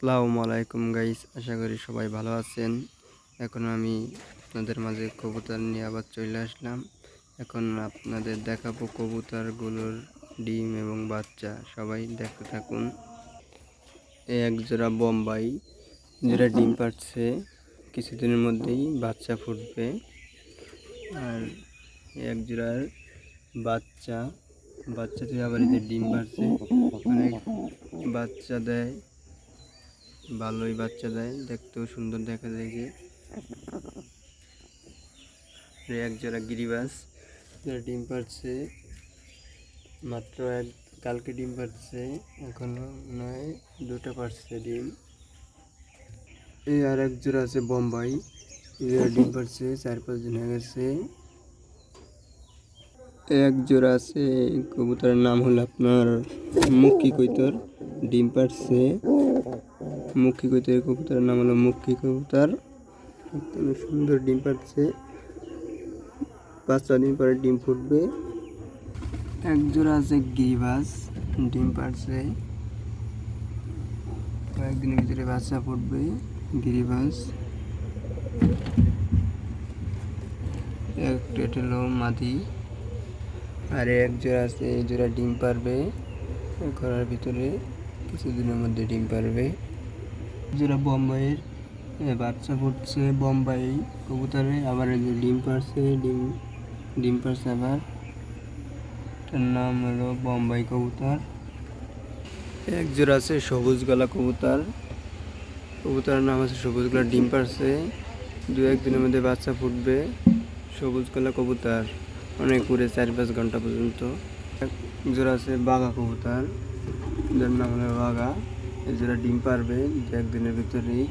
আসসালামু আলাইকুম গাইস, আশা করি সবাই ভালো আছেন। এখন আমি আপনাদের মাঝে কবুতর নিয়ে আবার চলে আসলাম। এখন আপনাদের দেখাবো কবুতরগুলোর ডিম এবং বাচ্চা। সবাই দেখতে থাকুন। এক জোড়া বোম্বাই। যেটা ডিম পাড়ছে কিছুদিনের মধ্যেই বাচ্চা ফুটবে। আর এক জোড়ার বাচ্চা। বাচ্চা থেকে আবার ডিম পাড়ছে অনেক বাচ্চা দেয়। ভালোই বাচ্চা দেয়, দেখতেও সুন্দর দেখা আর এক জোড়া গিরিবাস ডিম পাড়ছে, মাত্র এক, কালকে ডিম পাড়ছে, এখনও নয়, দুটো পাড়ছে ডিম। এই আর এক জোড়া আছে বোম্বাই ডিম পাড়ছে, চার পাঁচ দিন হয়ে গেছে। এক জোড়া আছে, কবুতরের নাম হলো আপনার মুক্কি কৈতর, ডিম পাড়ছে। মুখী কবুতর কবুতরের নাম হলো মুখী কবুতর। সুন্দর ডিম পাচ্ছে পাঁচ ছ দিন পরে ডিম ফুটবে। এক জোড়া আছে গিরিবাস ডিম পাড়ছে। কয়েকদিনের ভিতরে বাচ্চা ফুটবে গিরিবাস এক প্লেট হলো মাদি। আর এক জোড়া আছে, এই জোড়া ডিম পারবে ঘরের ভিতরে কিছুদিনের মধ্যে ডিম পারবে যেটা বোম্বাইয়ের বাচ্চা ফুটছে বোম্বাই কবুতরে, আবার এই যে ডিম পারছে, ডিম ডিম পারছে আবার। এটার নাম হলো বোম্বাই কবুতর। এক জোড়া আছে সবুজ গলা কবুতর। কবুতরের নাম আছে সবুজ গলা ডিম পারছে। দু একদিনের মধ্যে বাচ্চা ফুটবে সবুজ গলা কবুতর। অনেক উড়ে চার পাঁচ ঘণ্টা পর্যন্ত। এক জোড়া আছে বাঘা কবুতর। যার নাম হলো বাঘা। জোড়া ডিম পারবে একদিনের ভিতরেই।